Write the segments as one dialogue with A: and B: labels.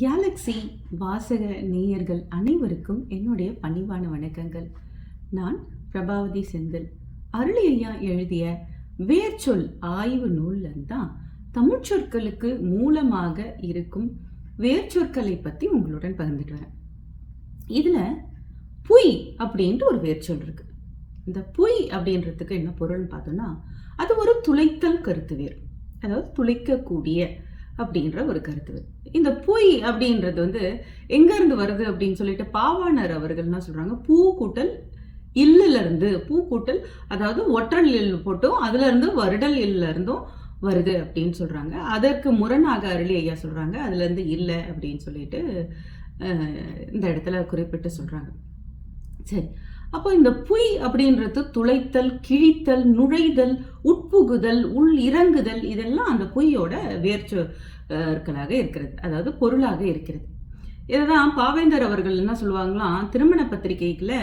A: Galaxy வாசக நேயர்கள் அனைவருக்கும் என்னுடைய பணிவான வணக்கங்கள். நான் பிரபாவதி செந்தில். அருளி எழுதிய வேர்ச்சொல் ஆய்வு நூல்ல தான் தமிழ் சொற்களுக்கு மூலமாக இருக்கும் வேர்ச்சொற்களை பற்றி உங்களுடன் பகிர்ந்துட்டு வரேன். இதில் புய் அப்படின்ட்டு ஒரு வேர்ச்சொல் இருக்கு. இந்த புய் அப்படின்றதுக்கு என்ன பொருள்னு பார்த்தோம்னா அது ஒரு துளைத்தல் கருத்து வேர் அதாவது துளைக்கக்கூடிய அப்படின்ற ஒரு கருத்து வேர் இந்த புய் அப்படின்றது வந்து எங்கேருந்து வருது அப்படின்னு சொல்லிட்டு பாவாணர் அவர்கள் என்ன சொல்கிறாங்க பூ கூட்டல் இல்லுல இருந்து பூ கூட்டல் அதாவது ஒற்றல் இல் போட்டும் அதுல இருந்து வருடல் இல்ல இருந்தும் வருது அப்படின்னு சொல்றாங்க. அதற்கு முரணாக அருளி ஐயா சொல்றாங்க அதுல இருந்து இல்லை அப்படின்னு சொல்லிட்டு இந்த இடத்துல குறிப்பிட்டு சொல்றாங்க. சரி. அப்போ இந்த புய் அப்படின்றது துளைத்தல் கிழித்தல் நுழைதல் உட்புகுதல் உள் இறங்குதல் இதெல்லாம் அந்த புய்யோட வேர்ச்சொற்களாக இருக்கிறது. அதாவது பொருளாக இருக்கிறது. இதுதான் பாவேந்தர் அவர்கள் என்ன சொல்லுவாங்களாம் திருமண பத்திரிகைக்குள்ள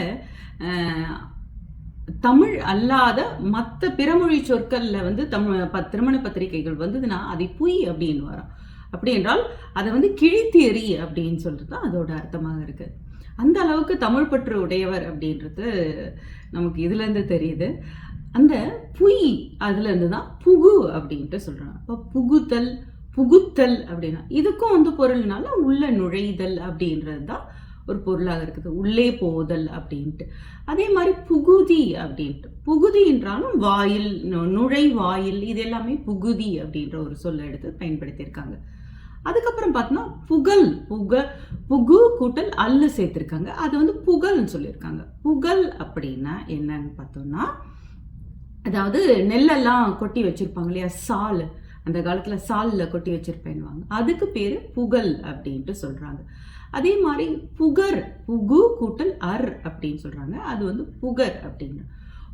A: தமிழ் அல்லாத மற்ற பிறமொழி சொற்களில் வந்து தமிழ் ப- திருமண பத்திரிகைகள் வந்ததுன்னா அதை புய் அப்படின்னு வரும் அப்படி என்றால் அதை வந்து கிழித்து எறி அப்படின்னு சொல்கிறது தான் அதோட அர்த்தமாக இருக்குது. அந்த அளவுக்கு தமிழ் பற்று உடையவர் அப்படின்றது நமக்கு இதுலேருந்து தெரியுது. அந்த புய் அதுலேருந்து தான் புகு அப்படின்ட்டு சொல்கிறாங்க இப்போ புகுதல் புகுத்தல் அப்படின்னா இதுக்கும் வந்து பொருள்னால உள்ள நுழைதல் அப்படின்றது தான் ஒரு பொருளாக இருக்குது. உள்ளே போதல் அப்படின்ட்டு. அதே மாதிரி புகுதி அப்படின்ட்டு. புகுதி என்றாலும் வாயில் நு- நுழைவாயில் இது எல்லாமே புகுதி அப்படின்ற ஒரு சொல்ல எடுத்து பயன்படுத்தியிருக்காங்க. அதுக்கப்புறம் பார்த்தோம்னா புகழ் புக புகு கூட்டல் அல்லு சேர்த்துருக்காங்க. அது வந்து புகழ்னு சொல்லியிருக்காங்க. புகழ் அப்படின்னா என்னன்னு பார்த்தோம்னா அதாவது நெல்லெல்லாம் கொட்டி வச்சிருப்பாங்க இல்லையா? சால். அந்த காலத்தில் சாலில் கொட்டி வச்சிருப்பேன்னுவாங்க. அதுக்கு பேர் புகழ் அப்படின்ட்டு சொல்கிறாங்க அதே மாதிரி புகர் புகு கூட்டல் அர் அப்படின்னு சொல்கிறாங்க அது வந்து புகர் அப்படின்னு.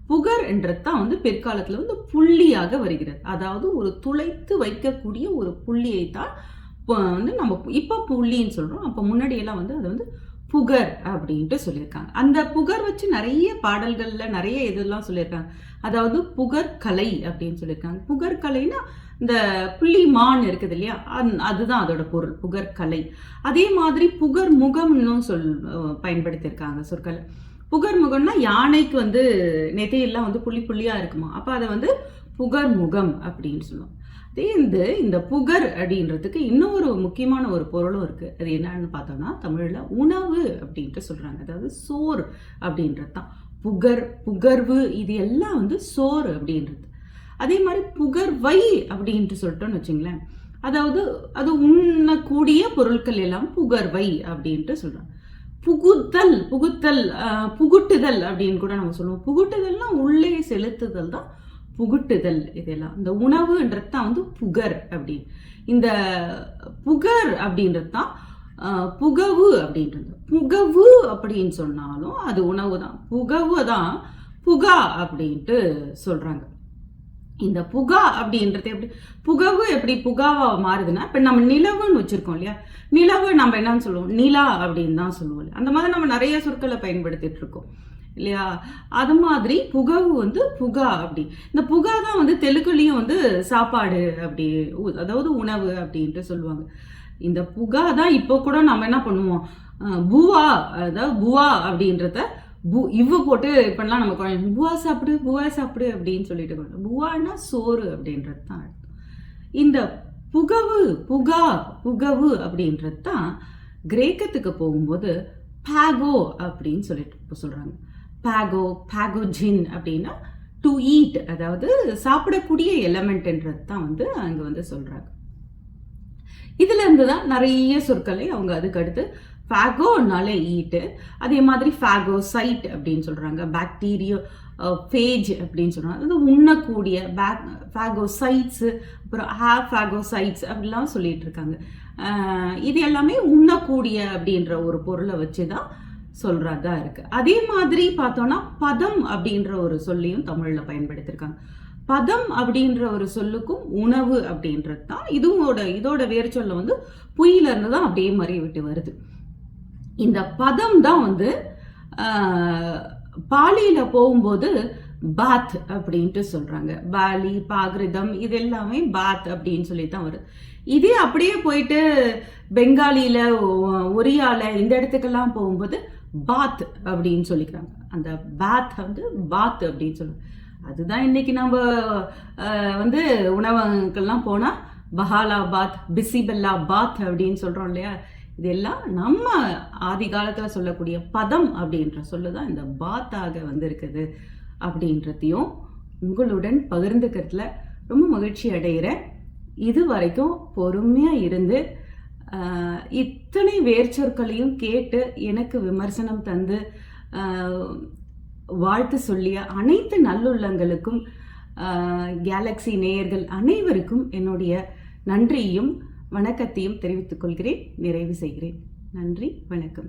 A: புகர் என்றது தான் வந்து பிற்காலத்தில் வந்து புள்ளியாக வருகிறது. அதாவது ஒரு துளைத்து வைக்கக்கூடிய ஒரு புள்ளியை தான் இப்போ வந்து நம்ம இப்போ புள்ளின்னு சொல்கிறோம் அப்போ முன்னாடியெல்லாம் வந்து அது வந்து புகர் அப்படின்ட்டு சொல்லியிருக்காங்க. அந்த புகர் வச்சு நிறைய பாடல்களில் நிறைய இதெல்லாம் சொல்லியிருக்காங்க. அதாவது புகர் கலை அப்படின்னு சொல்லியிருக்காங்க. புகர் கலைனா இந்த புள்ளி மான் இருக்குது இல்லையா? அந்- அதுதான் அதோட பொருள் புகர் கலை. அதே மாதிரி புகர் முகம்னும் சொல் பயன்படுத்தியிருக்காங்க சொற்கள். புகர் முகம்னா யானைக்கு வந்து நெத்தையெல்லாம் வந்து புள்ளி புள்ளியாக இருக்குமா? அப்போ அதை வந்து புகர் முகம் அப்படின்னு சொல்லுவோம். தேந்து இந்த புகர் அப்படின்றதுக்கு இன்னொரு முக்கியமான ஒரு பொருளும் இருக்குது அது என்னன்னு பார்த்தோம்னா தமிழில் உணவு அப்படின்ட்டு சொல்கிறாங்க அதாவது சோறு அப்படின்றது தான். புகர் புகர்வு இது எல்லாம் வந்து சோறு அப்படின்றது. அதே மாதிரி புகர்வை அப்படின்ட்டு சொல்லிட்டோம்னு வச்சுங்களேன். அதாவது அது உண்ணக்கூடிய பொருட்கள் எல்லாம் புகர்வை அப்படின்ட்டு சொல்கிறாங்க புகுத்தல் புகுத்தல் புகுட்டுதல் அப்படின்னு கூட நம்ம சொல்லுவோம். புகுட்டுதல்னா உள்ளே செலுத்துதல் தான் புகுட்டுதல் இதெல்லாம். இந்த உணவுன்றது தான் வந்து புகர் அப்படின்னு. இந்த புகர் அப்படின்றது தான் புகவு அப்படின்றது. புகவு அப்படின்னு சொன்னாலும் அது உணவு தான். புகவு தான் புகா அப்படின்ட்டு சொல்கிறாங்க இந்த புகா அப்படின்றது எப்படி புகவு எப்படி புகாவா மாறுதுன்னா இப்போ நம்ம நிலவுன்னு வச்சுருக்கோம் இல்லையா? நிலவு நம்ம என்னன்னு சொல்லுவோம்? நிலா அப்படின்னு தான் சொல்லுவோம் இல்லையா? அந்த மாதிரி நம்ம நிறைய சொற்களை பயன்படுத்திட்டு இருக்கோம். இல்லையா? அது மாதிரி புகவு வந்து புகா அப்படி. இந்த புகா தான் வந்து தெலுங்குலயும் வந்து சாப்பாடு அப்படி உ- அதாவது உணவு அப்படின்ட்டு சொல்லுவாங்க. இந்த புகா தான் இப்போ கூட நம்ம என்ன பண்ணுவோம்? புவா அதாவது புவா அப்படின்றத பு இவ்வு போட்டு இப்பெல்லாம் நம்ம குழந்தை புவா சாப்பிடு புவா சாப்பிடு அப்படின்னு சொல்லிட்டு கொண்டு புவான்னா சோறு அப்படின்றது தான் இந்த புகவு புகா புகவு அப்படின்றது தான் கிரேக்கத்துக்கு போகும்போது பாகோ அப்படின்னு சொல்லிட்டு இப்போ பாகோ பாகோஜின் அப்படின்னா டு ஈட் அதாவது சாப்பிடக்கூடிய எலமெண்ட்ன்றது தான் வந்து அங்கே வந்து சொல்கிறாங்க இதுல இருந்து தான் நிறைய சொற்களை அவங்க அதுக்கு அடுத்து ஃபேகோனாலே ஈட்டு அதே மாதிரி ஃபேகோசைட் அப்படின்னு சொல்கிறாங்க பாக்டீரியோ ஃபேஜ் அப்படின்னு சொல்கிறாங்க அது உண்ணக்கூடிய பேக் ஃபேகோசைட்ஸ் அப்புறம் ஹேவ் ஃபேகோசைட்ஸ் அப்படிலாம் சொல்லிட்டு இருக்காங்க. இது எல்லாமே உண்ணக்கூடிய அப்படின்ற ஒரு பொருளை வச்சு தான் சொல்றதா இருக்கு. அதே மாதிரி பார்த்தோன்னா பதம் அப்படின்ற ஒரு சொல்லையும் தமிழ்ல பயன்படுத்தியிருக்காங்க பதம் அப்படின்ற ஒரு சொல்லுக்கும் உணவு அப்படின்றது தான். இதுவோட இதோட வேறு சொல்ல வந்து புயிலிருந்து தான் அப்படியே மறைய விட்டு வருது. இந்த பதம் தான் வந்து பாலியில் பாலியில போகும்போது பாத் அப்படின்ட்டு சொல்றாங்க. பாலி பாகிருதம் இது எல்லாமே பாத் அப்படின்னு சொல்லி தான் வருது இதே அப்படியே போயிட்டு பெங்காலியில ஒரியாவில் ஒரியால இந்த இடத்துக்கெல்லாம் போகும்போது பாத் அப்படின்னு சொல்லிக்கிறாங்க. அந்த பாத் வந்து பாத் அப்படின்னு சொல்லுவாங்க. அதுதான் இன்னைக்கு நம்ம வந்து உணவகங்கள்லாம் போனால் பஹாலா பாத் பிசிபெல்லா பாத் அப்படின்னு சொல்கிறோம் இல்லையா? இதெல்லாம் நம்ம ஆதி காலத்தில் சொல்லக்கூடிய பதம் அப்படின்ற சொல்லுதான் இந்த பாத்தாக வந்திருக்குது அப்படின்றதையும் உங்களுடன் பகிர்ந்துக்கிறதுல ரொம்ப மகிழ்ச்சி அடைகிறேன் இது வரைக்கும் பொறுமையாக இருந்து இத்தனை வேர்ச்சொற்களையும் கேட்டு எனக்கு விமர்சனம் தந்து வாழ்த்து சொல்லிய அனைத்து நல்லுள்ளங்களுக்கும் கேலக்ஸி நேயர்கள் அனைவருக்கும் என்னுடைய நன்றியையும் வணக்கத்தையும் தெரிவித்துக் கொள்கிறேன். நிறைவு செய்கிறேன். நன்றி வணக்கம்.